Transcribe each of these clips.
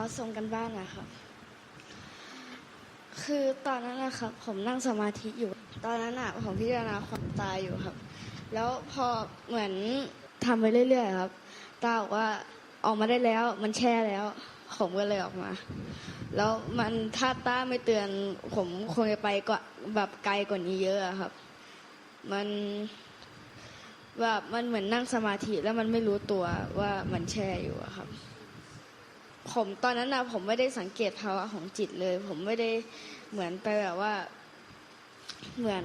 ขอส่งกันบ้านนะครับ คือตอนนั้นนะครับ ผมนั่งสมาธิอยู่ ตอนนั้นอะผมพิจารณาความตายอยู่ครับ แล้วพอเหมือนทำไปเรื่อยๆครับ ตาบอกว่าออกมาได้แล้ว มันแช่แล้ว ผมก็เลยออกมา แล้วมันถ้าต้าไม่เตือน ผมคงจะไปกว่าแบบไกลกว่านี้เยอะอะครับ มันแบบมันเหมือนนั่งสมาธิแล้วมันไม่รู้ตัวว่ามันแช่อยู่อะครับ ผมตอนนั้นนะผมไม่ได้สังเกตภาวะของจิตเลย ผมไม่ได้เหมือนไปแบบว่า เหมือน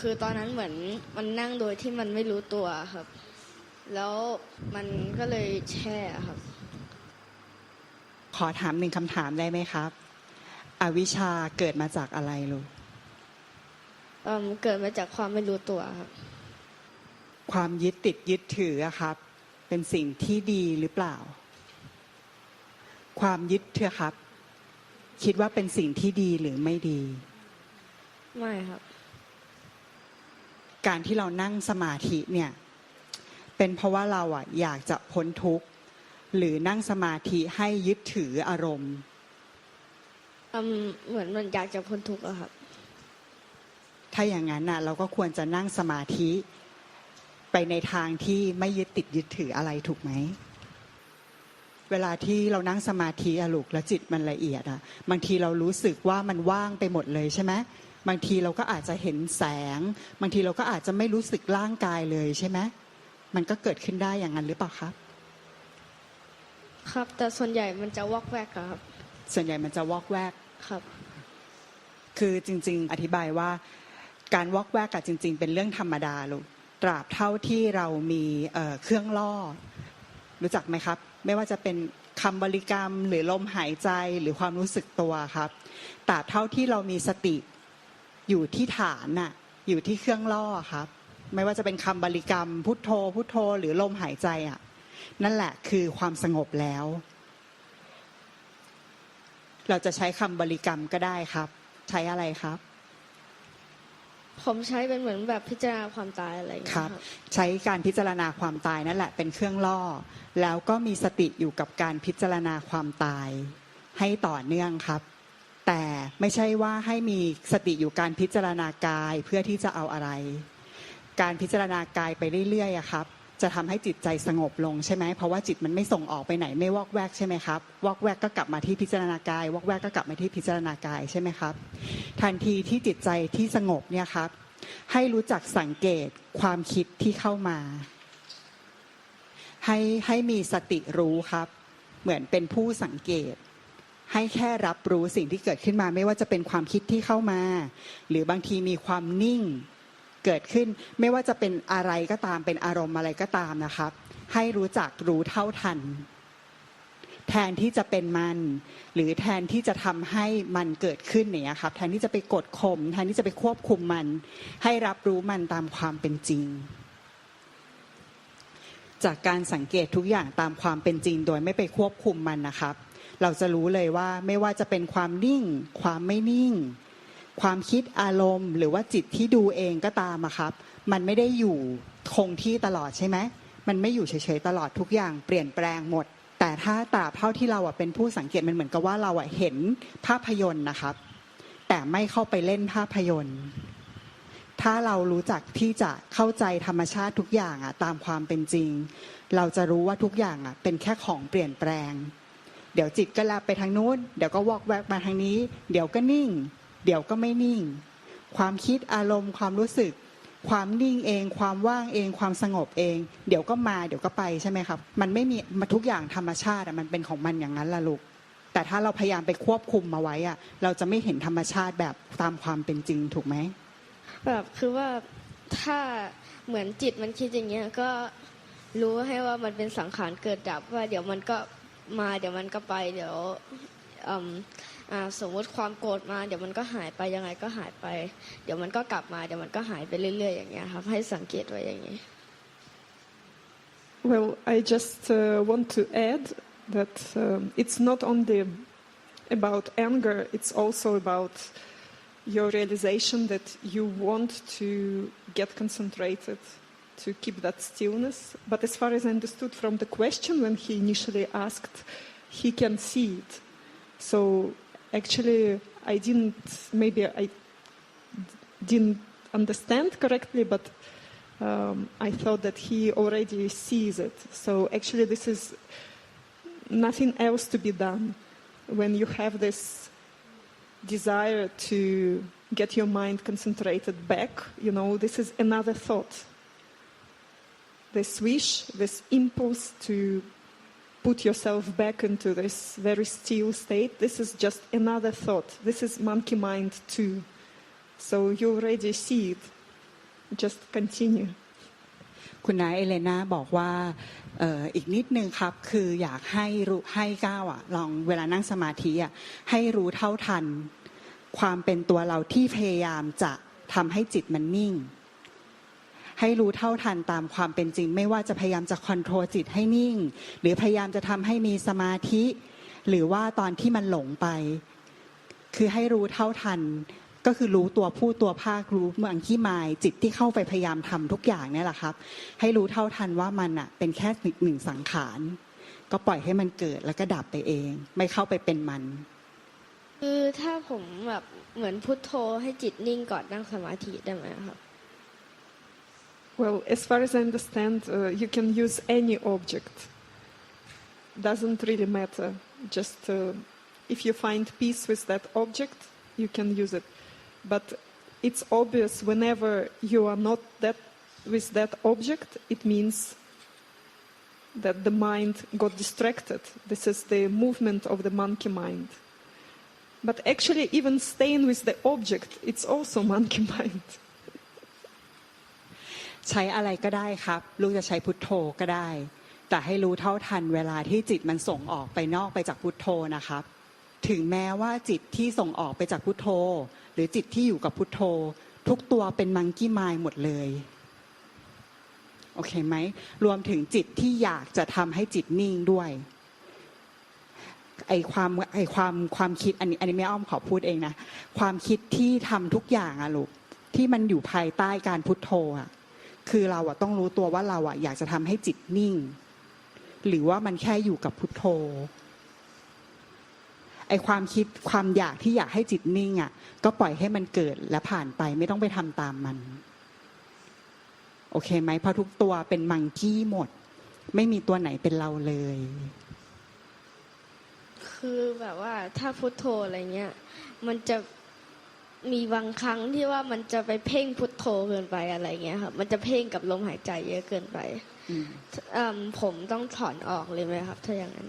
คือตอนนั้นเหมือนมันนั่งโดยที่มันไม่รู้ตัวครับ แล้วมันก็เลยแช่ครับ ขอถามหนึ่งคำถามได้ไหมครับ อวิชชาเกิดมาจากอะไรลูกเอิ่มเกิดมาจากความไม่รู้ตัวครับ ความยึดติดยึดถืออะครับ เป็นสิ่งที่ดีหรือเปล่า ความยึดเถอะครับ คิดว่าเป็นสิ่งที่ดีหรือไม่ดี ไม่ครับ การที่เรานั่งสมาธิเนี่ย เป็นเพราะว่าเราอะอยากจะพ้นทุกข์ หรือนั่งสมาธิให้ยึดถืออารมณ์อืมเหมือนมันอยากจะพ้นทุกข์อะครับ ถ้าอย่างนั้นน่ะ เราก็ควรจะนั่งสมาธิ ไปในทางที่ไม่ยึดติดยึดถืออะไรถูกไหม เวลาที่เรานั่งสมาธิอะลูกแล้วจิตมันละเอียดอะบางทีเรารู้สึกว่ามันว่างไปหมดเลยใช่ไหมบางทีเราก็อาจจะเห็นแสง บางทีเราก็อาจจะไม่รู้สึกร่างกายเลยใช่ไหมมันก็เกิดขึ้นได้อย่างนั้นหรือเปล่าครับ ครับแต่ส่วนใหญ่มันจะวอกแวกอะครับ ส่วนใหญ่มันจะวอกแวกครับ คือจริง ๆ อธิบายว่า การวอกแวกกับจริง ๆ เป็นเรื่องธรรมดาลูกตราบเท่าที่เรามีเอ่อเครื่องล่อ รู้จักไหมครับ ไม่ว่าจะเป็นคำบริกรรมหรือลมหายใจหรือความรู้สึกตัวครับตราบเท่าที่เรามีสติอยู่ที่ฐานน่ะอยู่ที่เครื่องล่อครับ ไม่ว่าจะเป็นคำบริกรรม พุทโธ พุทโธ หรือลมหายใจอะนั่นแหละคือความสงบแล้ว เราจะใช้คำบริกรรมก็ได้ครับ ใช้อะไรครับ ผมใช้เป็นเหมือนแบบพิจารณาความตายอะไรอย่างคเงี้รัยบครับ ใช้การพิจารณาความตายนั่นแหละเป็นเครื่องล่อ แล้วก็มีสติอยู่กับการพิจารณาความตาย ให้ต่อเนื่องครับ แต่ไม่ใช่ว่าให้มีสติอยู่การพิจารณากายเพื่อที่จะเอาอะไร การพิจารณากายไปเรื่อยๆอะครับ จะทำให้จิตใจสงบลงใช่ไหมเพราะว่าจิตมันไม่ส่งออกไปไหนไม่วอกแวกใช่ไหมครับวอกแวกก็กลับมาที่พิจารณากายวอกแวกก็กลับมาที่พิจารณากายใช่ไหมครับ ทันทีที่จิตใจที่สงบเนี่ยครับ ให้รู้จักสังเกตความคิดที่เข้ามา ให้ให้มีสติรู้ครับ เหมือนเป็นผู้สังเกตให้แค่รับรู้สิ่งที่เกิดขึ้นมา ไม่ว่าจะเป็นความคิดที่เข้ามา หรือบางทีมีความนิ่ง เกิดขึ้นไม่ว่าจะเป็นอะไรก็ตามเป็นอารมณ์อะไรก็ตามนะครับ ให้รู้จักรู้เท่าทัน แทนที่จะเป็นมัน หรือแทนที่จะทำให้มันเกิดขึ้นเนี่ยครับ แทนที่จะไปกดข่มแทนที่จะไปควบคุมมัน ให้รับรู้มันตามความเป็นจริง จากการสังเกตทุกอย่างตามความเป็นจริง โดยไม่ไปควบคุมมันนะครับ เราจะรู้เลยว่าไม่ว่าจะเป็นความนิ่ง ความไม่นิ่ง ความคิดอารมณ์ หรือว่าจิตที่ดูเองก็ตามอะครับ มันไม่ได้อยู่คงที่ตลอดใช่ไหมมันไม่อยู่เฉยๆตลอดทุกอย่างเปลี่ยนแปลงหมด แต่ถ้าตราบเท่าที่เราอะเป็นผู้สังเกตมันเหมือนกับว่าเราอะเห็นภาพยนตร์นะครับ แต่ไม่เข้าไปเล่นภาพยนตร์ ถ้าเรารู้จักที่จะเข้าใจธรรมชาติทุกอย่างอะตามความเป็นจริง เราจะรู้ว่าทุกอย่างอะเป็นแค่ของเปลี่ยนแปลง เดี๋ยวจิตก็แลบไปทางนู้น เดี๋ยวก็วอกแวกมาทางนี้ เดี๋ยวก็นิ่ง เดี๋ยวก็ไม่นิ่ง ความคิดอารมณ์ความรู้สึก ความนิ่งเอง ความว่างเอง ความสงบเอง เดี๋ยวก็มาเดี๋ยวก็ไปใช่ไหมครับ มันไม่มีมาทุกอย่างธรรมชาติมันเป็นของมันอย่างนั้นละลูกแต่ถ้าเราพยายามไปควบคุมมาไว้อะเราจะไม่เห็นธรรมชาติแบบตามความเป็นจริงถูกไหมแบบคือว่าถ้าเหมือนจิตมันคิดอย่างเงี้ยก็รู้ให้ว่ามันเป็นสังขารเกิดดับว่าเดี๋ยวมันก็มาเดี๋ยวมันก็ไปเดี๋ยวอืม สมมติความโกรธมาเดี๋ยวมันก็หายไปยังไงก็หายไป เดี๋ยวมันก็กลับมาเดี๋ยวมันก็หายไปเรื่อยๆอย่างเงี้ยครับให้สังเกตไว้อย่างนี้ Well, I just uh, want to add that um, it's not only about anger, it's also about your realization that you want to get concentrated, to keep that stillness. But as far as I understood from the question when he initially asked, he can see it. So actually, I didn't, maybe I didn't understand correctly, but um, I thought that he already sees it. So actually, this is nothing else to be done. When you have this desire to get your mind concentrated back, you know, this is another thought. This wish, this impulse to put yourself back into this very still state, this is just another thought. This is monkey mind too. So you already see it. Just continue. คุณนายเอเลนาบอกว่าอีกนิดนึงครับ คืออยากให้รู้ให้ก้าวอะลองเวลานั่งสมาธิอะให้รู้เท่าทัน ความเป็นตัวเราที่พยายามจะทำให้จิตมันนิ่ง ให้รู้เท่าทันตามความเป็นจริง ไม่ว่าจะพยายามจะคอนโทรลจิตให้นิ่ง หรือพยายามจะทำให้มีสมาธิ หรือว่าตอนที่มันหลงไป คือให้รู้เท่าทันก็คือรู้ตัวผู้ตัวภาครู้เมืองที่มายจิตที่เข้าไปพยายามทำทุกอย่างเนี่ยแหละครับ ให้รู้เท่าทันว่ามันอะเป็นแค่หนึ่งสังขาร ก็ปล่อยให้มันเกิดแล้วก็ดับไปเอง ไม่เข้าไปเป็นมัน คือถ้าผมแบบเหมือนพุทโธให้จิตนิ่งก่อนนั่งสมาธิได้ไหมครับ Well, as far as I understand, uh, you can use any object. Doesn't really matter. Just uh, if you find peace with that object, you can use it. But it's obvious whenever you are not that with that object, it means that the mind got distracted. This is the movement of the monkey mind. But actually, even staying with the object, it's also monkey mind. ใช้อะไรก็ได้ครับ ลูกจะใช้พุทโธก็ได้ แต่ให้รู้เท่าทันเวลาที่จิตมันส่งออกไปนอกไปจากพุทโธนะครับ ถึงแม้ว่าจิตที่ส่งออกไปจากพุทโธ หรือจิตที่อยู่กับพุทโธ ทุกตัวเป็นมังกี้มายหมดเลยโอเคไหมรวมถึงจิตที่อยากจะทำให้จิตนิ่งด้วยไอความไอความความคิดอันนี้อันนี้แม่อ้อมขอพูดเองนะความคิดที่ทำทุกอย่างอะลูกที่มันอยู่ภายใต้การพุทโธอะ คือเราอะต้องรู้ตัวว่าเราอะอยากจะทำให้จิตนิ่ง หรือว่ามันแค่อยู่กับพุทโธไอความคิดความอยากที่อยากให้จิตนิ่งอะก็ปล่อยให้มันเกิดและผ่านไปไม่ต้องไปทำตามมัน โอเคไหมเพราะทุกตัวเป็นมังกี้หมด ไม่มีตัวไหนเป็นเราเลย คือแบบว่าถ้าพุทโธอะไรเงี้ย มันจะ มีบางครั้งที่ว่ามันจะไปเพ่งพุทโธเกินไปอะไรเงี้ยครับมันจะเพ่งกับลมหายใจเยอะเกินไปอืมเอิ่มผมต้องถอนออกเลยไหมครับ ถ้าอย่างนั้น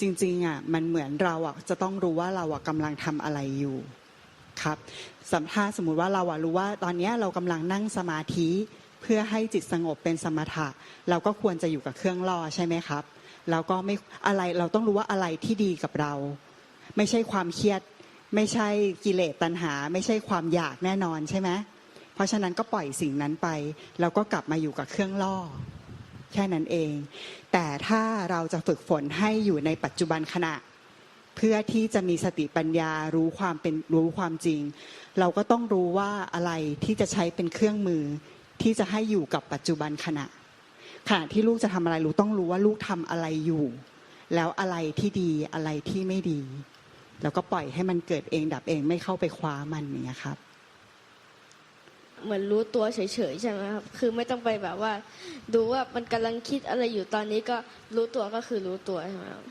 จริงๆอะมันเหมือนเราอะจะต้องรู้ว่าเราอะกำลังทำอะไรอยู่ครับสำถ้าสมมุติว่าเราอะรู้ว่าตอนเนี้ยเรากำลังนั่งสมาธิเพื่อให้จิตสงบเป็นสมถะ เราก็ควรจะอยู่กับเครื่องล่อใช่ไหมครับแล้วก็ไม่อะไรเราต้องรู้ว่าอะไรที่ดีกับเรา ไม่ใช่ความเครียด ไม่ใช่กิเลสตัณหา ไม่ใช่ความอยากแน่นอนใช่ไหมเพราะฉะนั้นก็ปล่อยสิ่งนั้นไป แล้วก็กลับมาอยู่กับเครื่องล่อ แค่นั้นเอง แต่ถ้าเราจะฝึกฝนให้อยู่ในปัจจุบันขณะ เพื่อที่จะมีสติปัญญารู้ความเป็นรู้ความจริง เราก็ต้องรู้ว่าอะไรที่จะใช้เป็นเครื่องมือ ที่จะให้อยู่กับปัจจุบันขณะขณะที่ลูกจะทำอะไรลูกต้องรู้ว่าลูกทำอะไรอยู่ แล้วอะไรที่ดีอะไรที่ไม่ดี แล้วก็ปล่อยให้มันเกิดเองดับเองไม่เข้าไปคว้ามันอย่างเงี้ยครับ เหมือนรู้ตัวเฉยๆใช่ไหมครับ คือไม่ต้องไปแบบว่า ดูว่ามันกำลังคิดอะไรอยู่ตอนนี้ก็รู้ตัวก็คือรู้ตัวใช่ไหมครับ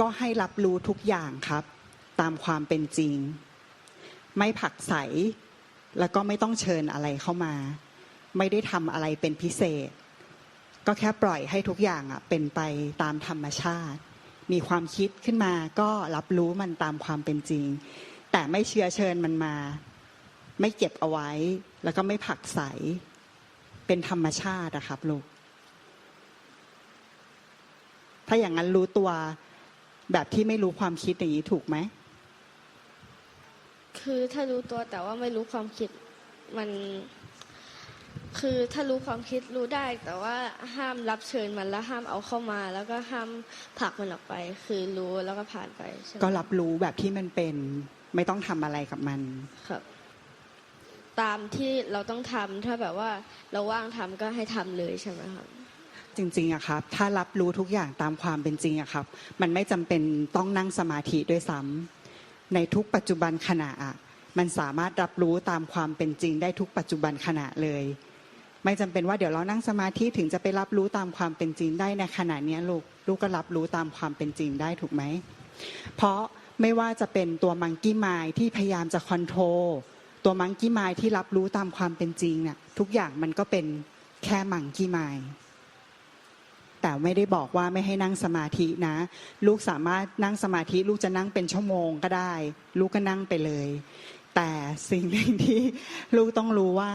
ก็ให้รับรู้ทุกอย่างครับ ตามความเป็นจริง ไม่ผลักใส แล้วก็ไม่ต้องเชิญอะไรเข้ามา ไม่ได้ทำอะไรเป็นพิเศษ ก็แค่ปล่อยให้ทุกอย่างอะเป็นไปตามธรรมชาติ มีความคิดขึ้นมาก็รับรู้มันตามความเป็นจริง แต่ไม่เชื้อเชิญมันมา ไม่เก็บเอาไว้ แล้วก็ไม่ผลักใส เป็นธรรมชาติอะครับลูก ถ้าอย่างนั้นรู้ตัวแบบที่ไม่รู้ความคิดอย่างนี้ถูกไหม คือถ้ารู้ตัวแต่ว่าไม่รู้ความคิดมัน คือถ้ารู้ความคิดรู้ได้ แต่ว่าห้ามรับเชิญมันแล้วห้ามเอาเข้ามา แล้วก็ห้ามผลักมันออกไป คือรู้แล้วก็ผ่านไปใช่ไหมก็รับรู้แบบที่มันเป็นไม่ต้องทำอะไรกับมัน ครับ ตามที่เราต้องทำถ้าแบบว่าเราว่างทำก็ให้ทำเลยใช่ไหมครับ จริงๆอะครับ ถ้ารับรู้ทุกอย่างตามความเป็นจริงอะครับ มันไม่จำเป็นต้องนั่งสมาธิด้วยซ้ำในทุกปัจจุบันขณะอะมันสามารถรับรู้ตามความเป็นจริงได้ทุกปัจจุบันขณะเลย ไม่จำเป็นว่าเดี๋ยวเรานั่งสมาธิถึงจะไปรับรู้ตามความเป็นจริงได้ในขณะนี้ลูกลูกก็รับรู้ตามความเป็นจริงได้ถูกไหม เพราะไม่ว่าจะเป็นตัวมังกี้มายที่พยายามจะคอนโทรลตัวมังกี้มายที่รับรู้ตามความเป็นจริงน่ะทุกอย่างมันก็เป็นแค่มังกี้มายแต่ไม่ได้บอกว่าไม่ให้นั่งสมาธินะ ลูกสามารถนั่งสมาธิ ลูกจะนั่งเป็นชั่วโมงก็ได้ ลูกก็นั่งไปเลย แต่สิ่งหนึ่งที่ลูกต้องรู้ว่า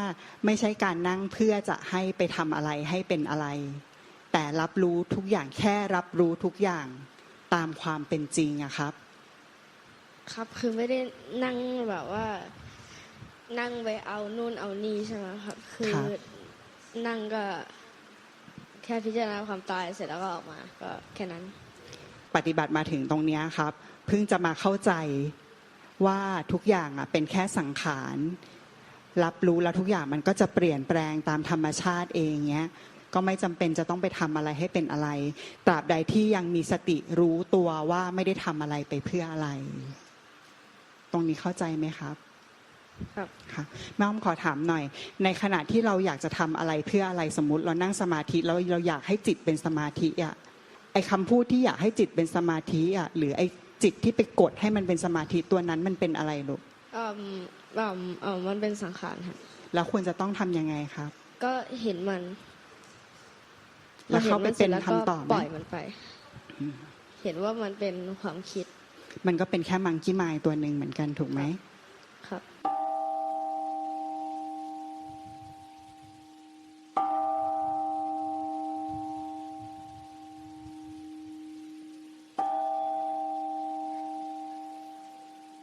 ไม่ใช่การนั่งเพื่อจะให้ไปทำอะไรให้เป็นอะไร แต่รับรู้ทุกอย่างแค่รับรู้ทุกอย่างตามความเป็นจริงอะครับ ครับคือไม่ได้นั่งแบบว่า นั่งไปเอานู่นเอานี่ใช่ไหมครับ คือครับนั่งก็แค่พิจารณาความตายเสร็จแล้วก็ออกมา ก็แค่นั้น ปฏิบัติมาถึงตรงเนี้ยครับ เพิ่งจะมาเข้าใจ ว่าทุกอย่างอะเป็นแค่สังขาร รับรู้แล้วทุกอย่างมันก็จะเปลี่ยนแปลงตามธรรมชาติเองเงี้ยก็ไม่จำเป็นจะต้องไปทำอะไรให้เป็นอะไร ตราบใดที่ยังมีสติรู้ตัวว่าไม่ได้ทำอะไรไปเพื่ออะไร ตรงนี้เข้าใจไหมครับ ครับค่ะแม่อ้อมขอถามหน่อย ในขณะที่เราอยากจะทำอะไรเพื่ออะไรสมมติ เรานั่งสมาธิแล้วเราอยากให้จิตเป็นสมาธิอะไอคำพูดที่อยากให้จิตเป็นสมาธิอะหรือไอ จิตที่ไปกดให้มันเป็นสมาธิตัวนั้นมันเป็นอะไรลูกอืมอืมเออมันเป็นสังขารครับแล้วควรจะต้องทำยังไงครับ ก็เห็นมันแล้วเข้าไปเป็นรห็มัสร็จแล้วก็ทำต่อไหมปล่อยมันไป เห็นว่ามันเป็นความคิด มันก็เป็นแค่มังกี้มายตัวหนึ่งเหมือนกันถูกไหมครับ